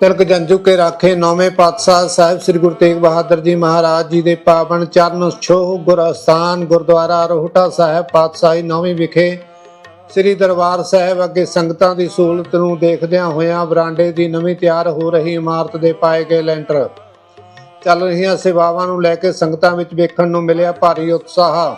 ਤਿਲਕ ਜੰਜੂ ਕੇ ਰਾਖੇ, ਨੌਵੇਂ ਪਾਤਸ਼ਾਹ ਸਾਹਿਬ ਸ੍ਰੀ ਗੁਰੂ ਤੇਗ ਬਹਾਦਰ ਜੀ ਮਹਾਰਾਜ ਜੀ ਦੇ ਪਾਵਨ ਚਰਨ ਛੋਹ ਗੁਰ ਅਸਥਾਨ ਗੁਰਦੁਆਰਾ ਰੋਹਟਾ ਸਾਹਿਬ ਪਾਤਸ਼ਾਹੀ ਨੌਵੀਂ ਵਿਖੇ ਸ੍ਰੀ ਦਰਬਾਰ ਸਾਹਿਬ ਅੱਗੇ ਸੰਗਤਾਂ ਦੀ ਸਹੂਲਤ ਨੂੰ ਦੇਖਦਿਆਂ ਹੋਇਆਂ ਬਰਾਂਡੇ ਦੀ ਨਵੀਂ ਤਿਆਰ ਹੋ ਰਹੀ ਇਮਾਰਤ ਦੇ ਪਾਏ ਗਏ ਲੈਂਟਰ। ਚੱਲ ਰਹੀਆਂ ਸੇਵਾਵਾਂ ਨੂੰ ਲੈ ਕੇ ਸੰਗਤਾਂ ਵਿੱਚ ਵੇਖਣ ਨੂੰ ਮਿਲਿਆ ਭਾਰੀ ਉਤਸ਼ਾਹ।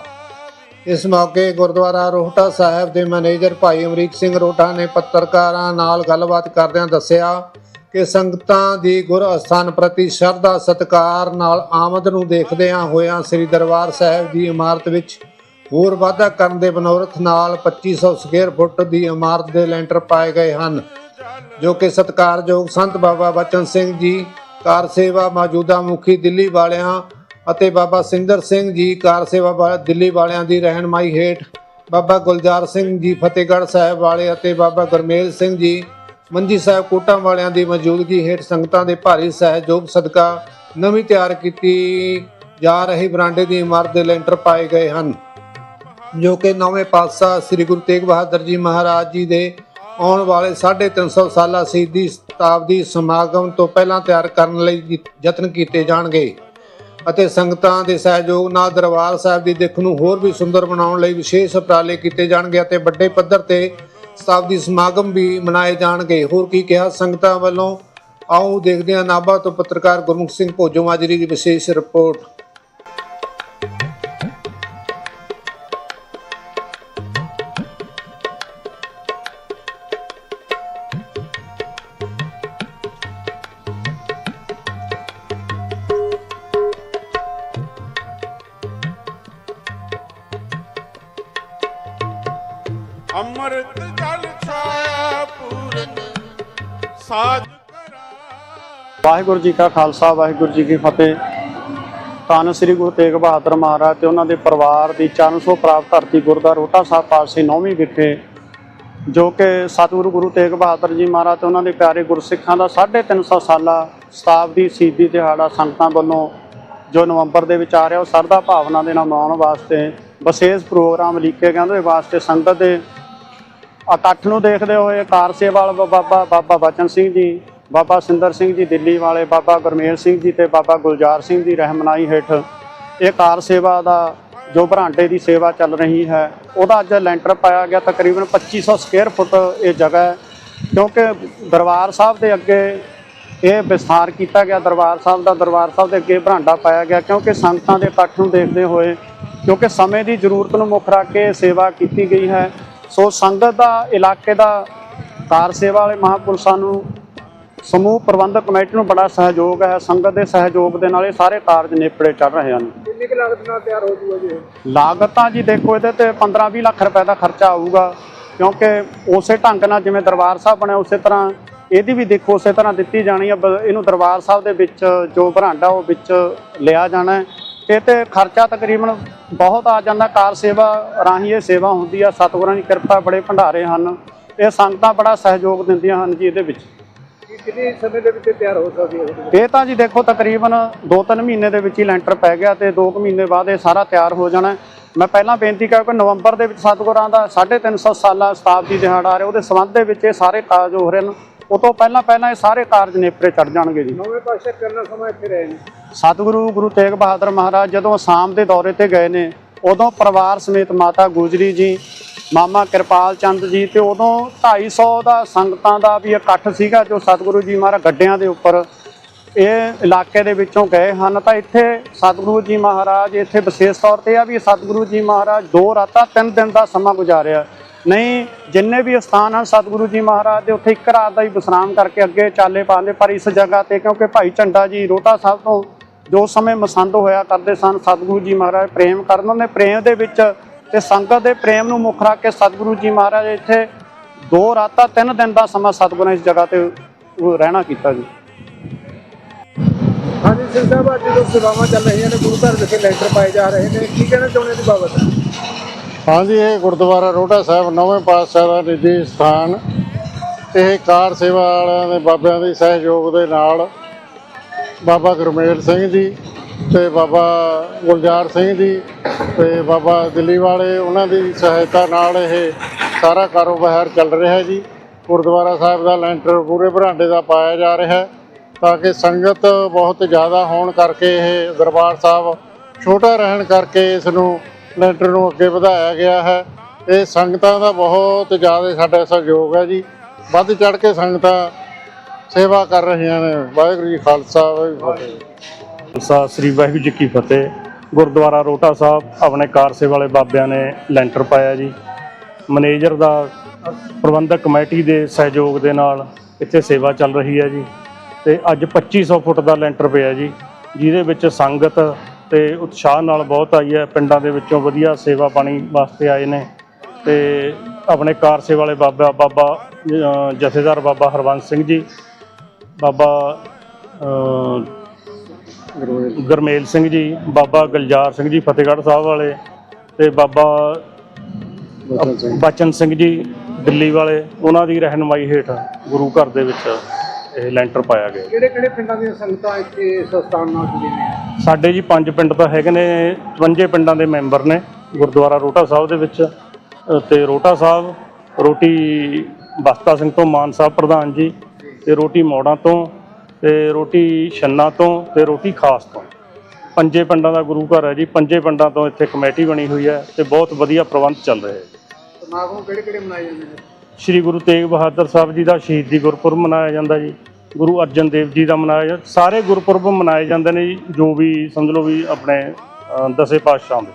ਇਸ ਮੌਕੇ ਗੁਰਦੁਆਰਾ ਰੋਹਟਾ ਸਾਹਿਬ ਦੇ ਮੈਨੇਜਰ ਭਾਈ ਅਮਰੀਕ ਸਿੰਘ ਰੋਟਾ ਨੇ ਪੱਤਰਕਾਰਾਂ ਨਾਲ ਗੱਲਬਾਤ ਕਰਦਿਆਂ ਦੱਸਿਆ ਕਿ ਸੰਗਤਾਂ ਦੀ ਗੁਰ ਅਸਥਾਨ ਪ੍ਰਤੀ ਸ਼ਰਧਾ, ਸਤਿਕਾਰ ਨਾਲ ਆਮਦ ਨੂੰ ਦੇਖਦਿਆਂ ਹੋਇਆਂ ਸ੍ਰੀ ਦਰਬਾਰ ਸਾਹਿਬ ਦੀ ਇਮਾਰਤ ਵਿੱਚ ਹੋਰ ਵਾਧਾ ਕਰਨ ਦੇ ਬਨੋਰਥ ਨਾਲ 2500 ਸਕੁਅਰ ਫੁੱਟ ਦੀ ਇਮਾਰਤ ਦੇ ਲੈਂਟਰ ਪਾਏ ਗਏ ਹਨ, ਜੋ ਕਿ ਸਤਿਕਾਰਯੋਗ ਸੰਤ ਬਾਬਾ ਬਚਨ ਸਿੰਘ ਜੀ, ਕਾਰ ਸੇਵਾ ਮੌਜੂਦਾ ਮੁਖੀ ਦਿੱਲੀ ਵਾਲਿਆਂ ਅਤੇ ਬਾਬਾ ਸਿੰਦਰ ਸਿੰਘ ਜੀ, ਕਾਰ ਸੇਵਾ ਵਾ- ਦਿੱਲੀ ਵਾਲਿਆਂ ਦੀ ਰਹਿਨਮਾਈ ਹੇਠ ਬਾਬਾ ਗੁਲਜ਼ਾਰ ਸਿੰਘ ਜੀ, ਫਤਿਹਗੜ੍ਹ ਸਾਹਿਬ ਵਾਲੇ ਅਤੇ ਬਾਬਾ ਗੁਰਮੇਲ ਸਿੰਘ ਜੀ ਮੰਜੀ ਸਾਹਿਬ ਕੋਟਾਂ ਵਾਲਿਆਂ ਦੀ ਮੌਜੂਦਗੀ ਹੇਠ ਸੰਗਤਾਂ ਦੇ ਭਾਰੀ ਸਹਿਯੋਗ ਸਦਕਾ ਨਵੀਂ ਤਿਆਰ ਕੀਤੀ ਜਾ ਰਹੀ ਬਰਾਂਡੇ ਦੀ ਇਮਾਰਤ ਦੇ ਲੈਂਟਰ ਪਾਏ ਗਏ ਹਨ, ਜੋ ਕਿ ਨੌਵੇਂ ਪਾਤਸ਼ਾਹ ਸ੍ਰੀ ਗੁਰੂ ਤੇਗ ਬਹਾਦਰ ਜੀ ਮਹਾਰਾਜ ਜੀ ਦੇ ਆਉਣ ਵਾਲੇ 350 ਸਾਲਾ ਸ਼ਹੀਦੀ ਸ਼ਤਾਬਦੀ ਸਮਾਗਮ ਤੋਂ ਪਹਿਲਾਂ ਤਿਆਰ ਕਰਨ ਲਈ ਯਤਨ ਕੀਤੇ ਜਾਣਗੇ ਅਤੇ ਸੰਗਤਾਂ ਦੇ ਸਹਿਯੋਗ ਨਾਲ ਦਰਬਾਰ ਸਾਹਿਬ ਦੀ ਦਿੱਖ ਨੂੰ ਹੋਰ ਵੀ ਸੁੰਦਰ ਬਣਾਉਣ ਲਈ ਵਿਸ਼ੇਸ਼ ਉਪਰਾਲੇ ਕੀਤੇ ਜਾਣਗੇ ਅਤੇ ਵੱਡੇ ਪੱਧਰ ਤੇ ਸ਼ਤਾਬਦੀ ਸਮਾਗਮ ਵੀ ਮਨਾਏ ਜਾਣਗੇ। ਹੋਰ ਕੀ ਕਿਹਾ? ਸੰਗਤਾਂ ਵੱਲੋਂ ਆਓ ਦੇਖਦੇ ਹਾਂ ਨਾਭਾ ਤੋਂ ਪੱਤਰਕਾਰ ਗੁਰਮੁਖ ਸਿੰਘ ਭੋਜੋ ਮਾਜਰੀ ਦੀ ਵਿਸ਼ੇਸ਼ ਰਿਪੋਰਟ। ਅੰਮ੍ਰਿਤ ਜਲ ਛਾਇਆ ਪੂਰਨ ਸਾਜ ਵਾਹਿਗੁਰੂ ਜੀ ਕਾ ਖਾਲਸਾ, ਵਾਹਿਗੁਰੂ ਜੀ ਕੀ ਫਤਿਹ। ਧੰਨ ਸ੍ਰੀ ਗੁਰੂ ਤੇਗ ਬਹਾਦਰ ਮਹਾਰਾਜ ਤੇ ਉਹਨਾਂ ਦੇ ਪਰਿਵਾਰ ਦੀ ਚਰਨ ਛੋਹ ਪ੍ਰਾਪਤ ਧਰਤੀ ਗੁਰਦੁਆਰਾ ਰੋਟਾ ਸਾਹਿਬ ਪਾਸੇ ਨੌਵੀਂ ਵਿਖੇ, ਜੋ ਕਿ ਸਤਿਗੁਰੂ ਗੁਰੂ ਤੇਗ ਬਹਾਦਰ ਜੀ ਮਹਾਰਾਜ ਤੇ ਉਹਨਾਂ ਦੇ ਪਿਆਰੇ ਗੁਰਸਿੱਖਾਂ ਦਾ 350 ਸਾਲਾ ਸ਼ਤਾਬਦੀ ਸ਼ਹੀਦੀ ਦਿਹਾੜਾ ਸੰਗਤਾਂ ਵੱਲੋਂ ਜੋ ਨਵੰਬਰ ਦੇ ਵਿੱਚ ਆ ਰਿਹਾ, ਉਹ ਸਰਦਾ ਭਾਵਨਾ ਦੇ ਨਾਲ ਮਨਾਉਣ ਵਾਸਤੇ ਵਿਸ਼ੇਸ਼ ਪ੍ਰੋਗਰਾਮ ਲਿਖੇ ਗਏ। ਉਹਦੇ ਵਾਸਤੇ ਸੰਗਤ ਦੇ ਇਕੱਠ ਨੂੰ ਦੇਖਦੇ ਹੋਏ ਕਾਰ ਸੇਵਾ ਬਾਬਾ ਬਾਬਾ ਬਚਨ ਸਿੰਘ ਜੀ, ਬਾਬਾ ਸਿੰਦਰ ਸਿੰਘ ਜੀ ਦਿੱਲੀ ਵਾਲੇ, ਬਾਬਾ ਗੁਰਮੇਲ ਸਿੰਘ ਜੀ ਤੇ ਬਾਬਾ ਗੁਲਜ਼ਾਰ ਸਿੰਘ ਦੀ ਰਹਿਮਨਾਈ ਹੇਠ ਇਹ ਕਾਰ ਸੇਵਾ ਦਾ ਜੋ ਬਰਾਂਡੇ ਦੀ ਸੇਵਾ ਚੱਲ ਰਹੀ ਹੈ, ਉਹਦਾ ਅੱਜ ਲੈਂਟਰ ਪਾਇਆ ਗਿਆ, ਤਕਰੀਬਨ 2500 ਸਕੁਅਰ ਫੁੱਟ ਇਹ ਜਗ੍ਹਾ ਹੈ। ਕਿਉਂਕਿ ਦਰਬਾਰ ਸਾਹਿਬ ਦੇ ਅੱਗੇ ਇਹ ਵਿਸਥਾਰ ਕੀਤਾ ਗਿਆ, ਦਰਬਾਰ ਸਾਹਿਬ ਦਾ, ਦਰਬਾਰ ਸਾਹਿਬ ਦੇ ਅੱਗੇ ਬਰਾਂਡਾ ਪਾਇਆ ਗਿਆ, ਕਿਉਂਕਿ ਸੰਗਤਾਂ ਦੇ ਇਕੱਠ ਨੂੰ ਦੇਖਦੇ ਹੋਏ, ਕਿਉਂਕਿ ਸਮੇਂ ਦੀ ਜ਼ਰੂਰਤ ਨੂੰ ਮੁੱਖ ਰੱਖ ਕੇ ਇਹ ਸੇਵਾ ਕੀਤੀ ਗਈ ਹੈ। ਸੋ ਸੰਗਤ ਦਾ ਇਲਾਕੇ ਦਾ ਕਾਰ ਸੇਵਾ ਵਾਲੇ ਮਹਾਂਪੁਰਸ਼ਾਂ ਨੂੰ ਸਮੂਹ ਪ੍ਰਬੰਧਕ ਕਮੇਟੀ ਨੂੰ ਬੜਾ ਸਹਿਯੋਗ ਹੈ। ਸੰਗਤ ਦੇ ਸਹਿਯੋਗ ਦੇ ਨਾਲ ਇਹ ਸਾਰੇ ਕਾਰਜ ਨੇਪੜੇ ਚੱਲ ਰਹੇ ਹਨ। ਕਿੰਨੀ ਕੁ ਲਾਗਤ ਨਾਲ ਤਿਆਰ ਹੋ ਜੂਗਾ ਜੀ ਲਾਗਤ ਤਾਂ ਜੀ ਦੇਖੋ ਇਹਦੇ ਤੇ 15-20 ਲੱਖ ਰੁਪਏ ਦਾ ਖਰਚਾ ਆਊਗਾ। ਕਿਉਂਕਿ ਉਸੇ ਢੰਗ ਨਾਲ ਜਿਵੇਂ ਦਰਬਾਰ ਸਾਹਿਬ ਬਣਿਆ ਉਸੇ ਤਰ੍ਹਾਂ ਇਹਦੀ ਵੀ ਦੇਖੋ ਉਸੇ ਤਰ੍ਹਾਂ ਦਿੱਤੀ ਜਾਣੀ ਹੈ ਇਹਨੂੰ ਦਰਬਾਰ ਸਾਹਿਬ ਦੇ ਵਿੱਚ ਜੋ ਬਰਾਂਡਾ ਉਹ ਵਿੱਚ ਲਿਆ ਜਾਣਾ ਹੈ। ਇਹ ਤੇ ਖਰਚਾ ਤਕਰੀਬਨ ਬਹੁਤ ਆ ਜਾਂਦਾ ਕਾਰ ਸੇਵਾ ਰਾਹੀਂ ਇਹ ਸੇਵਾ ਹੁੰਦੀ ਆ ਸਤਿਗੁਰਾਂ ਦੀ ਕਿਰਪਾ ਬੜੇ ਭੰਡਾਰੇ ਹਨ। ਇਹ ਸੰਗਤਾਂ ਬੜਾ ਸਹਿਯੋਗ ਦਿੰਦੀਆਂ ਹਨ ਜੀ ਇਹਦੇ ਵਿੱਚ। ਕਿੰਨੇ ਸਮੇਂ ਦੇ ਵਿੱਚ ਤਿਆਰ ਹੋ ਸਕਦੀ ਹੈ? ਇਹ ਤਾਂ ਜੀ ਦੇਖੋ ਤਕਰੀਬਨ 2-3 ਮਹੀਨੇ ਦੇ ਵਿੱਚ ਹੀ ਲੈਂਟਰ ਪੈ ਗਿਆ ਤੇ 2 ਮਹੀਨੇ ਬਾਅਦ ਇਹ ਸਾਰਾ ਤਿਆਰ ਹੋ ਜਾਣਾ। ਮੈਂ ਪਹਿਲਾਂ ਬੇਨਤੀ ਕਰਾਂ ਕਿ ਨਵੰਬਰ ਦੇ ਵਿੱਚ ਸਤਿਗੁਰਾਂ ਦਾ 350 ਸਾਲਾ ਸ਼ਤਾਬਦੀ ਦਿਹਾੜਾ ਆ ਰਿਹਾ ਉਹਦੇ ਸੰਬੰਧ ਦੇ ਵਿੱਚ ਇਹ ਸਾਰੇ ਕਾਰਜ ਹੋ ਰਹੇ ਨੇ ਉਹ ਤੋਂ ਪਹਿਲਾਂ ਪਹਿਲਾਂ ਇਹ ਸਾਰੇ ਕਾਰਜ ਨੇਪਰੇ ਚੜ ਜਾਣਗੇ ਜੀ। ਨੌਵੇਂ ਪਾਸ਼ਾ ਕਰਨਾ ਸਮਾਂ ਇੱਥੇ ਰਹੇ ਨੇ? ਸਤਿਗੁਰੂ ਗੁਰੂ ਤੇਗ ਬਹਾਦਰ ਮਹਾਰਾਜ ਜਦੋਂ ਅਸਾਮ ਦੇ ਦੌਰੇ ਤੇ ਗਏ ਨੇ ਉਦੋਂ ਪਰਿਵਾਰ ਸਮੇਤ ਮਾਤਾ ਗੁਜਰੀ ਜੀ ਮਾਮਾ ਕਿਰਪਾਲ ਚੰਦ ਜੀ ਤੇ ਉਦੋਂ 250 ਦਾ ਸੰਗਤਾਂ ਦਾ ਵੀ ਇਕੱਠ ਸੀਗਾ ਜੋ ਸਤਿਗੁਰੂ ਜੀ ਮਹਾਰਾਜ ਗੱਡਿਆਂ ਦੇ ਉੱਪਰ ਇਹ ਇਲਾਕੇ ਦੇ ਵਿੱਚੋਂ ਗਏ ਹਨ। ਤਾਂ ਇੱਥੇ ਸਤਿਗੁਰੂ ਜੀ ਮਹਾਰਾਜ ਇੱਥੇ ਵਿਸ਼ੇਸ਼ ਤੌਰ ਤੇ ਆ ਵੀ ਸਤਿਗੁਰੂ ਜੀ ਮਹਾਰਾਜ ਦੋ ਰਾਤਾਂ ਤਿੰਨ ਦਿਨ ਦਾ ਸਮਾਂ ਗੁਜ਼ਾਰਿਆ। ਨਹੀਂ, ਜਿੰਨੇ ਵੀ ਸਥਾਨ ਹਨ ਸਤਿਗੁਰੂ ਜੀ ਮਹਾਰਾਜ ਦੇ, ਉੱਥੇ ਇੱਕ ਰਾਤ ਦਾ ਹੀ ਵਿਸਰਾਮ ਕਰਕੇ ਅੱਗੇ ਚਾਲੇ ਪਾਉਂਦੇ ਪਰ ਇਸ ਜਗ੍ਹਾ ਤੇ ਕਿਉਂਕਿ ਭਾਈ ਝੰਡਾ ਜੀ ਰੋਟਾ ਸਾਹਿਬ ਤੋਂ ਜੋ ਸਮੇਂ ਮਸੰਦ ਹੋਇਆ ਕਰਦੇ ਸਨ, ਸਤਿਗੁਰੂ ਜੀ ਮਹਾਰਾਜ ਪ੍ਰੇਮ ਕਰਨ ਉਹਨੇ ਪ੍ਰੇਮ ਦੇ ਵਿੱਚ ਤੇ ਸੰਗਤ ਦੇ ਪ੍ਰੇਮ ਨੂੰ ਮੁੱਖ ਰੱਖ ਕੇ ਸਤਿਗੁਰੂ ਜੀ ਮਹਾਰਾਜ ਇੱਥੇ ਦੋ ਰਾਤਾਂ, ਤਿੰਨ ਦਿਨ ਦਾ ਸਮਾਂ ਸਤਿਗੁਰਾਂ ਇਸ ਜਗ੍ਹਾ ਤੇ ਰਹਿਣਾ ਕੀਤਾ ਜੀ। ਹਾਂਜੀ, ਸਿੰਘ ਸਾਹਿਬ, ਅੱਜ ਜੋ ਸੇਵਾਵਾਂ ਚੱਲ ਰਹੀਆਂ ਨੇ, ਗੁਰੂ ਘਰ ਵਿਖੇ ਲੈਂਟਰ ਪਾਏ ਜਾ ਰਹੇ ਨੇ। ਕੀ ਕਹਿਣਾ ਚਾਹੁੰਦੇ ਇਸ ਬਾਬਤ? ਹਾਂਜੀ, ਇਹ ਗੁਰਦੁਆਰਾ ਰੋਟਾ ਸਾਹਿਬ, ਨੌਵੇਂ ਪਾਤਸ਼ਾਹ ਦਾ ਨਿੱਜੀ ਸਥਾਨ। ਇਹ ਕਾਰ ਸੇਵਾ ਵਾਲਿਆਂ ਦੇ, ਬਾਬਿਆਂ ਦੇ ਸਹਿਯੋਗ ਦੇ ਨਾਲ ਬਾਬਾ ਗੁਰਮੇਲ ਸਿੰਘ ਜੀ ਤੇ ਬਾਬਾ ਗੁਲਜ਼ਾਰ ਸਿੰਘ ਜੀ ਤੇ ਬਾਬਾ ਦਿੱਲੀ ਵਾਲੇ, ਉਹਨਾਂ ਦੀ ਸਹਾਇਤਾ ਨਾਲ ਇਹ ਸਾਰਾ ਕਾਰੋਬਾਰ ਚੱਲ ਰਿਹਾ ਜੀ। ਗੁਰਦੁਆਰਾ ਸਾਹਿਬ ਦਾ ਲੈਂਟਰ ਪੂਰੇ ਬਰਾਂਡੇ ਦਾ ਪਾਇਆ ਜਾ ਰਿਹਾ ਹੈ ਤਾਂ ਕਿ ਸੰਗਤ ਬਹੁਤ ਜ਼ਿਆਦਾ ਹੋਣ ਕਰਕੇ ਇਹ ਦਰਬਾਰ ਸਾਹਿਬ ਛੋਟਾ ਰਹਿਣ ਕਰਕੇ ਇਸ ਨੂੰ ਲੈਂਟਰ ਨੂੰ ਅੱਗੇ ਵਧਾਇਆ ਗਿਆ ਹੈ। ਇਹ ਸੰਗਤਾਂ ਦਾ ਬਹੁਤ ਜ਼ਿਆਦਾ ਸਾਡਾ ਸਹਿਯੋਗ ਹੈ ਜੀ। ਵੱਧ ਚੜ ਕੇ ਸੰਗਤਾਂ ਸੇਵਾ ਕਰ ਰਹੀਆਂ ਨੇ। ਵਾਹਿਗੁਰੂ ਜੀ ਖਾਲਸਾ, ਵਾਹਿਗੁਰੂ ਜੀ ਫਤਿਹ। ਖਾਲਸਾ, ਸ੍ਰੀ ਵਾਹਿਗੁਰੂ ਜੀ ਕੀ ਫਤਿਹ। ਗੁਰਦੁਆਰਾ ਰੋਟਾ ਸਾਹਿਬ ਆਪਣੇ ਕਾਰਸੇ ਵਾਲੇ ਬਾਬਿਆਂ ਨੇ ਲੈਂਟਰ ਪਾਇਆ ਜੀ। ਮੈਨੇਜਰ ਦਾ ਪ੍ਰਬੰਧਕ ਕਮੇਟੀ ਦੇ ਸਹਿਯੋਗ ਦੇ ਨਾਲ ਇੱਥੇ ਸੇਵਾ ਚੱਲ ਰਹੀ ਹੈ ਜੀ। ਤੇ ਅੱਜ 2500 ਫੁੱਟ ਦਾ ਲੈਂਟਰ ਪਿਆ ਜੀ, ਜਿਹਦੇ ਵਿੱਚ ਸੰਗਤ ਤੇ ਉਤਸ਼ਾਹ ਨਾਲ ਬਹੁਤ ਆਈ ਹੈ ਪਿੰਡਾਂ ਦੇ ਵਿੱਚੋਂ ਵਧੀਆ ਸੇਵਾ ਪਾਣੀ ਵਾਸਤੇ ਆਏ ਨੇ। ਤੇ ਆਪਣੇ ਕਾਰਸੇ ਵਾਲੇ ਬਾਬਾ ਬਾਬਾ ਜਥੇਦਾਰ ਬਾਬਾ ਹਰਵੰਸ ਸਿੰਘ ਜੀ ਬਾਬਾ ਗੁਰਮੇਲ ਸਿੰਘ ਜੀ ਬਾਬਾ ਗੁਲਜ਼ਾਰ ਸਿੰਘ ਜੀ ਫਤਿਹਗੜ੍ਹ ਸਾਹਿਬ ਵਾਲੇ ਤੇ ਬਾਬਾ ਬਚਨ ਸਿੰਘ ਜੀ ਦਿੱਲੀ ਵਾਲੇ ਉਹਨਾਂ ਦੀ ਰਹਿਨਮਾਈ ਹੇਠ ਗੁਰੂ ਘਰ ਦੇ ਵਿੱਚ ਇਹ ਲੈਂਟਰ ਪਾਇਆ ਗਿਆ। ਕਿਹੜੇ ਕਿਹੜੇ ਪਿੰਡਾਂ ਦੀਆਂ ਸੰਗਤਾਂ ਇੱਥੇ ਇਸ ਸਥਾਨ ਨਾਲ ਜੁੜੀਆਂ ਨੇ? ਸਾਡੇ ਜੀ ਪੰਜ ਪਿੰਡ ਤਾਂ ਹੈਗੇ ਨੇ 55 ਪਿੰਡਾਂ ਦੇ ਮੈਂਬਰ ਨੇ ਗੁਰਦੁਆਰਾ ਰੋਟਾ ਸਾਹਿਬ ਦੇ ਵਿੱਚ ਤੇ ਰੋਟਾ ਸਾਹਿਬ ਰੋਟੀ ਬਸਤਾ ਸਿੰਘ ਤੋਂ ਮਾਨ ਸਾਹਿਬ ਪ੍ਰਧਾਨ ਜੀ ਤੇ ਰੋਟੀ ਮੋੜਾਂ ਤੋਂ ਤੇ ਰੋਟੀ ਛੰਨਾ ਤੋਂ ਤੇ ਰੋਟੀ ਖਾਸ ਤੋਂ। ਪੰਜੇ ਪਿੰਡਾਂ ਦਾ ਗੁਰੂ ਘਰ ਹੈ ਜੀ ਪੰਜੇ ਪਿੰਡਾਂ ਤੋਂ ਇੱਥੇ ਕਮੇਟੀ ਬਣੀ ਹੋਈ ਹੈ ਤੇ ਬਹੁਤ ਵਧੀਆ ਪ੍ਰਬੰਧ ਚੱਲ ਰਿਹਾ ਹੈ। ਸਮਾਗਮ ਕਿਹੜੇ ਕਿਹੜੇ ਮਨਾਏ ਜਾਂਦੇ ਨੇ? ਸ਼੍ਰੀ ਗੁਰੂ ਤੇਗ ਬਹਾਦਰ ਸਾਹਿਬ ਜੀ ਦਾ ਸ਼ਹੀਦੀ ਗੁਰਪੁਰਬ ਮਨਾਇਆ ਜਾਂਦਾ ਜੀ, ਗੁਰੂ ਅਰਜਨ ਦੇਵ ਜੀ ਦਾ ਮਨਾਇਆ ਜਾਂਦਾ ਸਾਰੇ ਗੁਰਪੁਰਬ ਮਨਾਏ ਜਾਂਦੇ ਨੇ ਜੀ, ਜੋ ਵੀ ਸਮਝ ਲਓ ਵੀ ਆਪਣੇ ਦਸੇ ਪਾਤਸ਼ਾਹ ਦੇ।